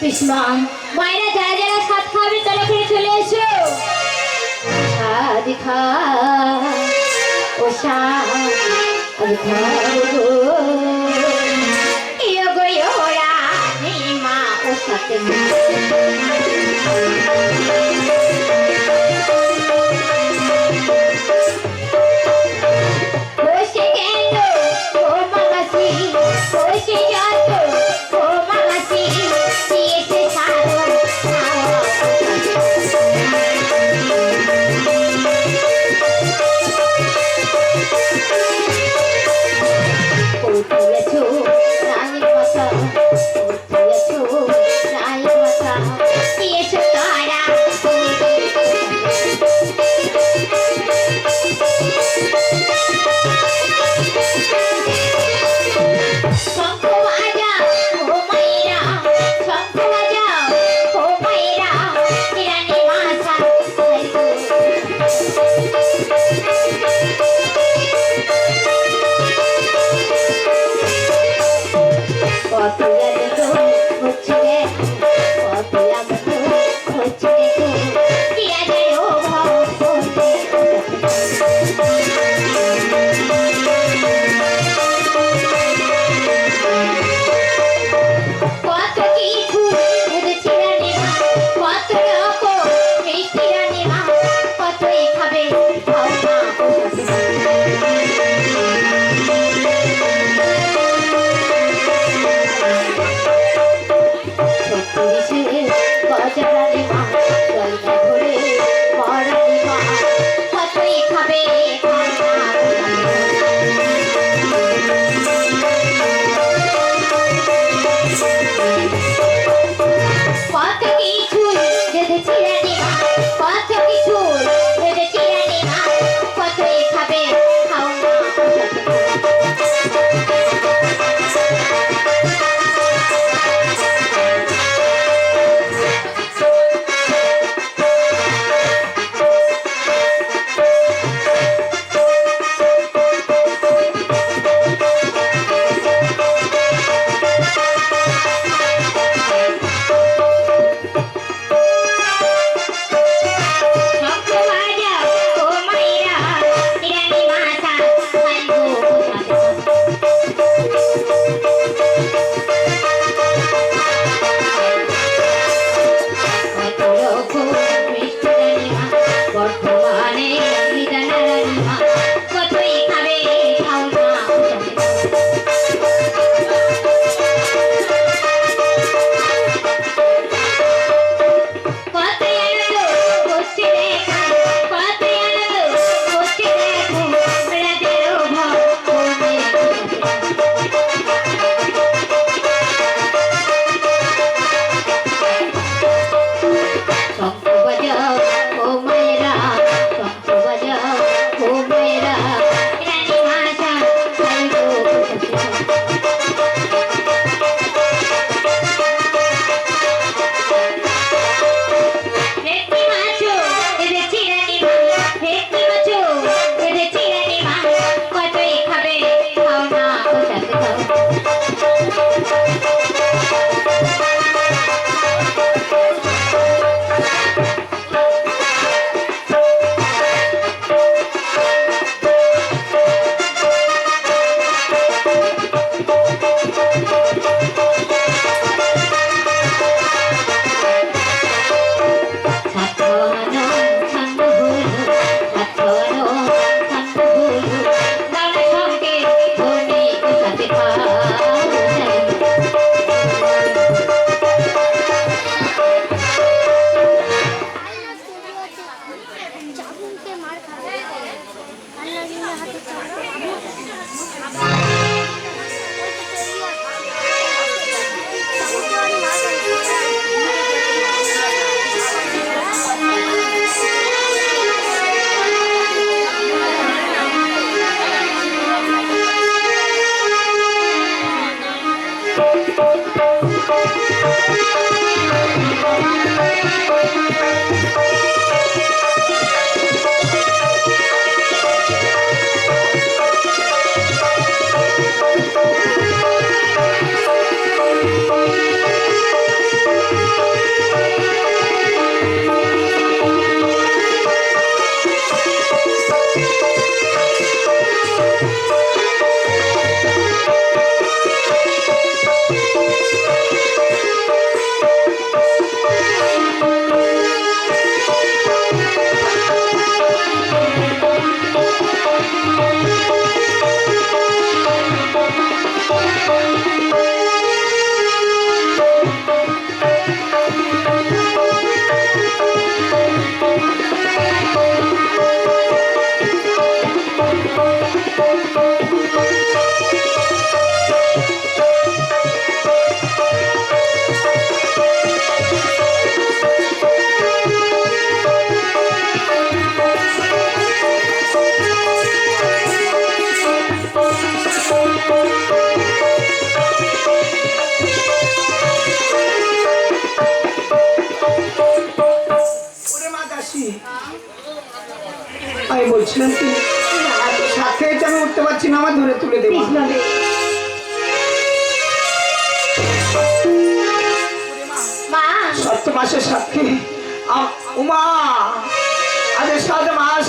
বিষ্মা মায়েরা যারা যারা সাত খাবে, তারা ফিরে চলে এসো। সাদ খা ও সাদ খা ইয়ো গো ইয়ো রা মা ও সাথে মা আমি বলছিলাম কি সাথে আমি উঠতে পারছি না আমার ধরে তুলে দেবো। মাসের সাক্ষী উমা আরে সাত মাস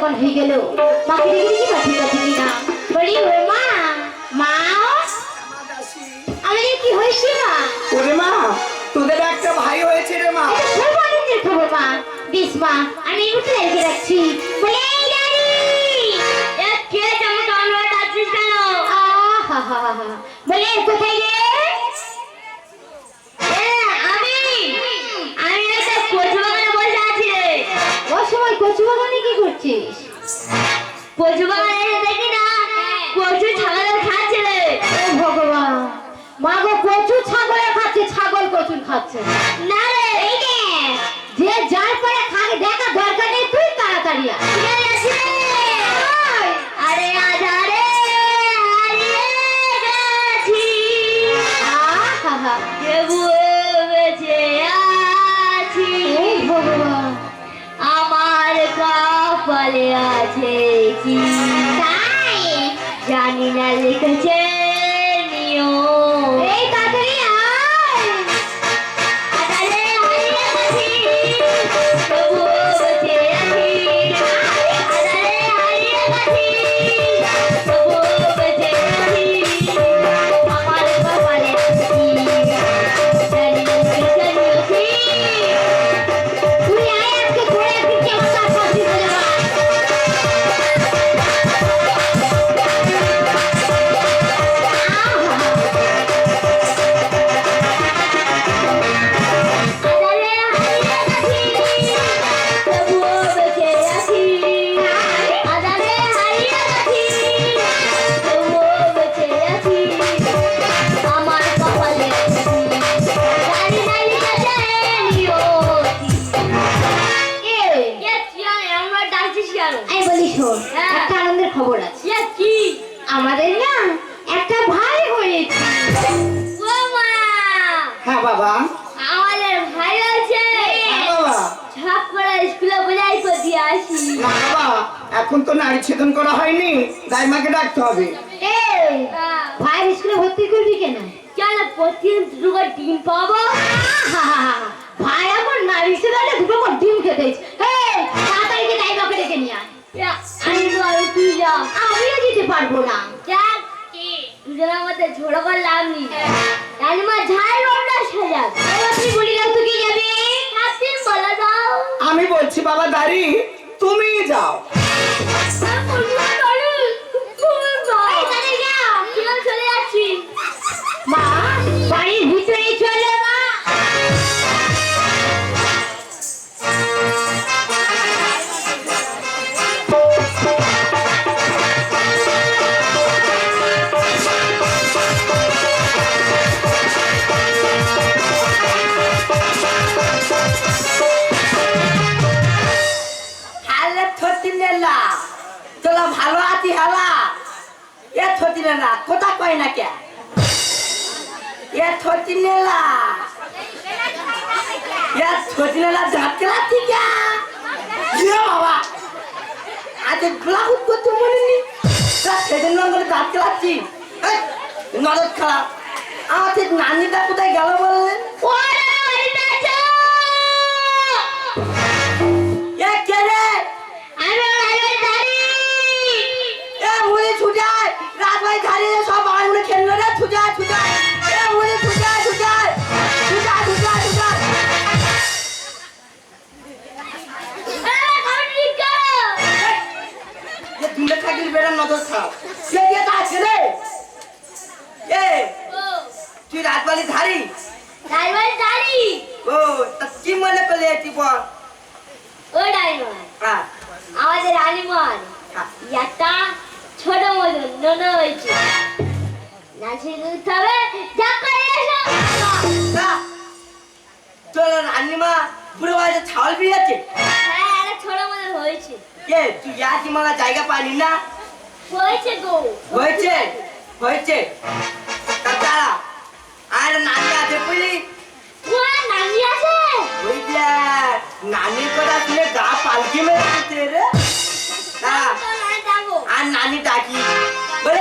তখন হয়ে গেল মাকে দেখে কিনা বলি ও মা মা আমাদের কি হয়েছে মা? ওরে মা তোদের একটা ভাই হয়েছে রে মা। এটা খুব আনন্দের খবর মা? বেশ মা আমি উঠে রেখে রাখছি। বলে এই ডালি কে কামড়া ডাকছিস কেন। বলে কোথায় রে এ, আমি আমি একটা কচু বাগানে বসে আছি রে ও সময় কচু বাগানে কি করছিস? কচু বাগানে দেখি না কচু ছাগল খাচ্ছে রে। ও ভগবান। মা গো কচু ছাগলে খাচ্ছে ছাগল কচু খাচ্ছে। না রে এই নে। যে যার পরে খাগে দেখা দরকার নেই তুই তাড়াতাড়ি রে। আরে আধারে হারিয়ে গেছি। আহাহা। তবুও বেঁচে আমিও যেতে পারব না। যাক দুজনের মধ্যে ঝোড়ো করে লাভ নেই। রানিমা বলি দাও তুই যাবি? বলে দাও। আমি বলছি বাবা দাঁড়ি তুমি যাও। এ থতি নেলা কথা কয় না কে? এ থতি নেলা এ থতি নেলা দাঁত কেলাচ্ছি কে? ইয়ে বাবা। আজ করতে মনে নি সেদিন নঙ্গলে দাঁত কেলাচ্ছি নজর খারাপ আমাদের নানিটা কোথায় গেল বললেন ওরা তুলে থাকলে বেড়া নজর খাও। কে দিয়ে তা আছে রে। এ তুই রাতবালি ধারি ড্রাইভার দাঁড়ি ও তা কি মনে করলে এটি বল? ও হ্যাঁ আমাদের হ্যাঁ। একটা ছোট মতন নোনো হয়েছে। নাচে উঠতে হবে তোর রান্নিমা পুরো বাড়িতে ছাওয়াল বিয়েছে? হ্যাঁ একটা ছোট মতন হয়েছে। কে তুই ইয়াতি মারা জায়গা পাইনি না? হয়েছে গো। হয়েছে হয়েছে। তা আর নানি আছে বুঝলি? নানি আছে? নানির কথা শুনে গা পালকি মেরে রে। তো আর নানি ডাকি। বলে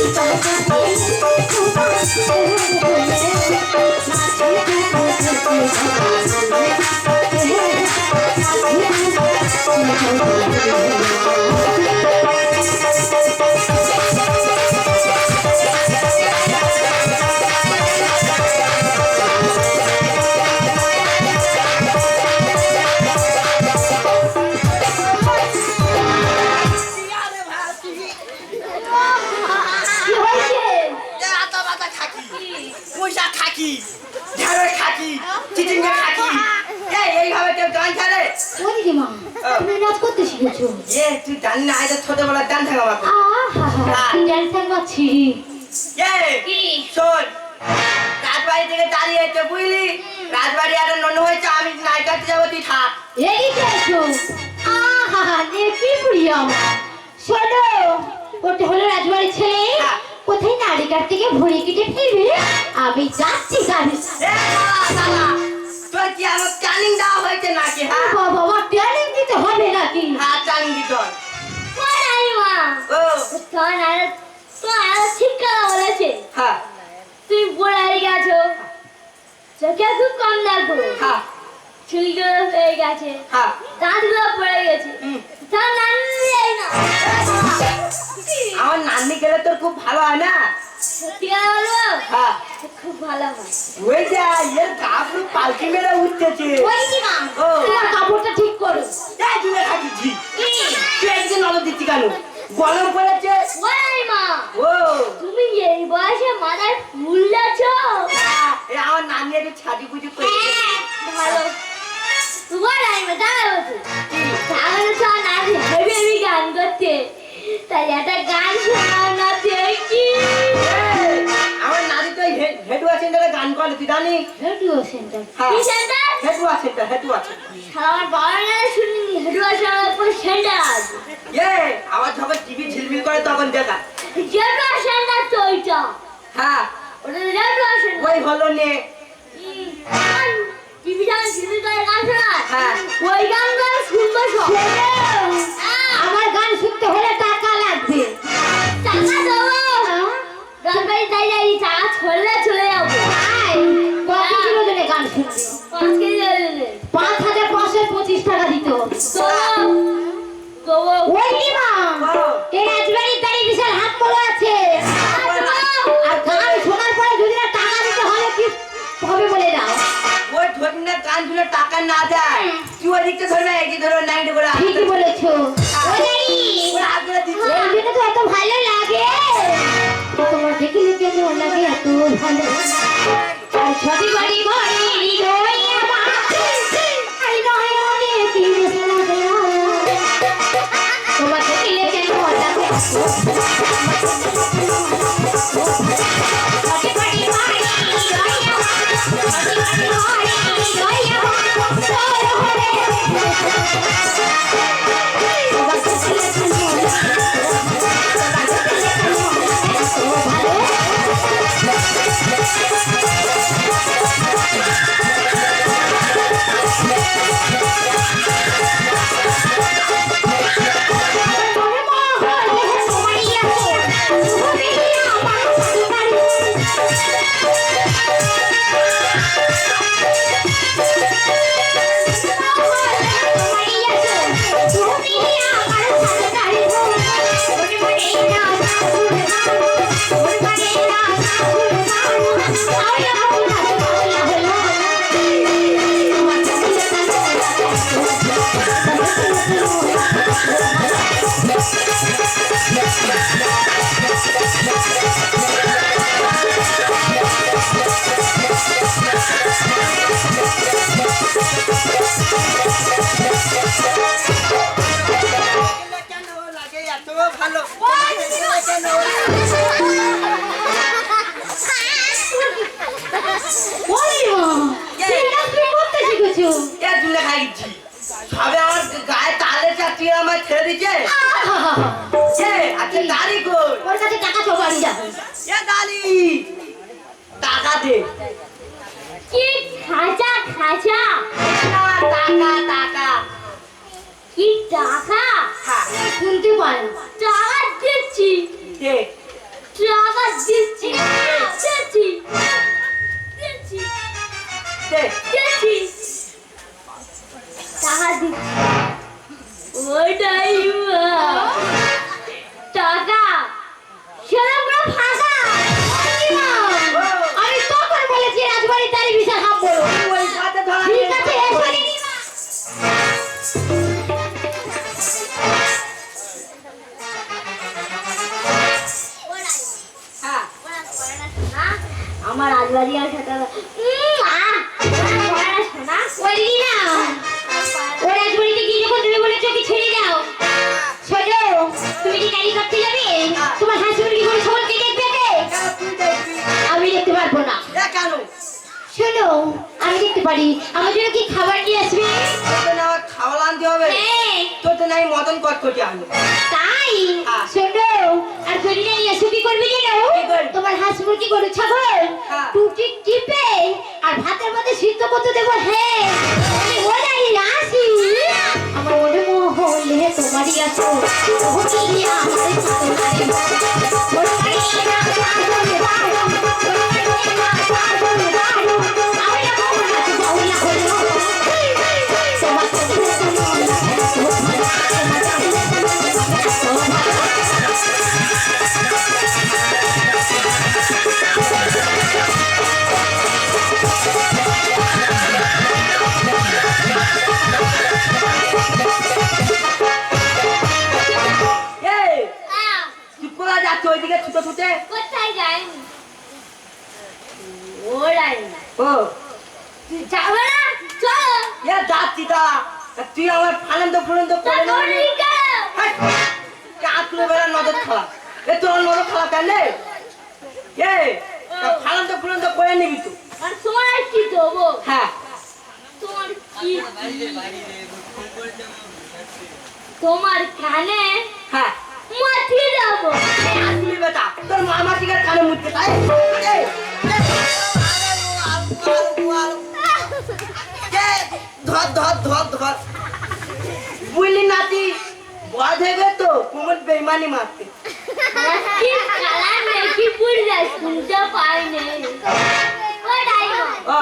কি এ তুই জানি না এটা ছোটবেলার গান থাকা আমাকে আহা কি ডান্সার পাচ্ছি এ শোন রাজবাড়ি থেকে দাঁড়িয়ে বুঝলি? রাজবাড়ি আর নন হয়েছে আমি নাই কাটতে যাব তুই থাক। এই দেখো আহা নে কি প্রিয় আমার শোনো ওটা হলো রাজবাড়ির ছেলে। হ্যাঁ। কোথায় নারী কাট থেকে ভরি কেটে ফিরবে আমি যাচ্ছি গাড়ি। তোর কি আমার ট্রেনিং দেওয়া হয়েছে নাকি হ্যাঁ? বাবা ট্রেনিং দিতে হবে নাকি? হ্যাঁ ট্রেনিং দিতে বলেছে হ্যাঁ। তুমি গেছো? চোখে খুব কম দেখো। হ্যাঁ। চুলগুলো হয়ে গেছে। হ্যাঁ। দাঁতগুলো পড়ে গেছে। আমার নানি গেলে তোর খুব ভালো হয় না? হ্যাঁ। খুব ভালো হয়। ওই যা এর গা পালকি মেরে উঠতেছে। ওই দিদিমা ও। তোমার কাপড়টা ঠিক করো। এই দূরে থাকিছি তুই একদিন নজর দিচ্ছি কেন? গরম পড়েছে। ওই মা ও। তুমি এই বয়সে মাথায় ফুল যাচ্ছ আমার নানি একটু ছাদি পুজো করে ভালো। তোমার আমি দাঁড়া তাহলে তো নানি হেভি হেভি গান করতে তাই একটা গান শোনাও না দেখি আমার নানি তো হেডুয়া সেন্টারে গান করে তুই জানি রেডিও সেন্টার কি centre Hedua centre Hedua centre আমার বাবা না শুনিনি হেডুয়া শোনার পর সেন্টার আছে এ আমার যখন টিভি ঝিলমিল করে তখন দেখা হেডুয়া সেন্টার তো ওইটা হ্যাঁ। ওটা হেডুয়া সেন্টার ওই হলো নে। টিভি যখন টিভি গান শোনায় হ্যাঁ। ওই গান গান শুনব সব হ্যাঁ, আমার গান শুনতে হলে টাকা লাগবে। টাকা দেবো? হ্যাঁ? রাজবাড়ি তাই যাই টাকা ছড়লে চলে যাব। শুনবে? পাঁচ কেজি পাঁচ হাজার পাঁচশো পঁচিশ টাকা দিত না টাকা না দেয়। তুই ওই দিকটা ধরবে এই ধরো নাইনটি করে ঠিকই বলেছ। এই জন্য তো এত ভালো লাগে। তোমার দেখলে কেমন লাগে এত ভালো ছবি বাড়ি। তোমার দেখলে লাগে নাই মদন কটকটি আনবে তাই? হ্যাঁ। শোনো আর জরিনা নিয়ে এসে কি করবি কি করবি? তোমার হাঁস মুরগি গরু ছাগল। হ্যাঁ। টুটি টিপে আর ভাতের মধ্যে সিদ্ধ করতে দেবো হ্যাঁ। আমি ওরাই আসি। আমার মনে হলে তোমারই আছো। ওহি আমার যাচ্ছ ওইদিকে ছুটে ছুটে। কোথায় যায়নি? ওরাই না ও। তুই যাবে না চলো। এ যাচ্ছি তা। তা তুই আমার ফানন্দ ফুলন্দ করে করবি নিবি কেন? বেলা নজর খালা এ তোর নজর খালা কেন? এ ফানন্দ ফুলন্দ করে নিবি তো। আর তোমার কি দেবো? হ্যাঁ। তোমার কি তোমার কানে হ্যাঁ। দেবো বেটা তোর কানে তাই? ধর ধর ধর ধর। বুঝলি নাতি বয় থেকে তো কুমুর বেইমানি মারতে। কি পুড়ে যায় শুনতে পাই নে। না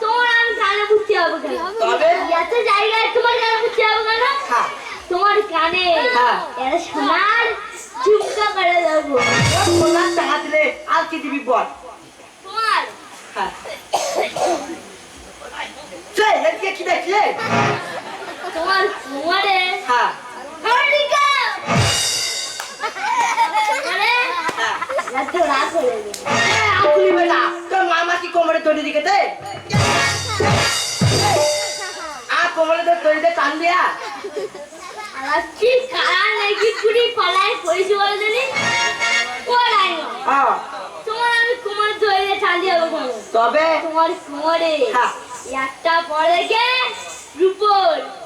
তোমার আমি কানে বুঝতে হবে তবে? এত জায়গায় তোমার কানে বুঝতে হবে হ্যাঁ। তোমার কানে হ্যাঁ। এরা সোনার ঝুমকা করে দেবো। সোনার টাকা দিলে আর কি দিবি বল? তোমার। হ্যাঁ। চল এদিকে কি দেখলে? তোমার কোমরে। হ্যাঁ। কোমরে হ্যাঁ। হয়ে কি কোমরে তৈরি দিকে কোমরে টান দিয়া? আর কি কালা নাকি পুরি পালায় বলে না? তোমার আমি কোমরে ধরে যাব কোনো তবে? তোমার কোমরে। হ্যাঁ। একটা পরে গে রূপর।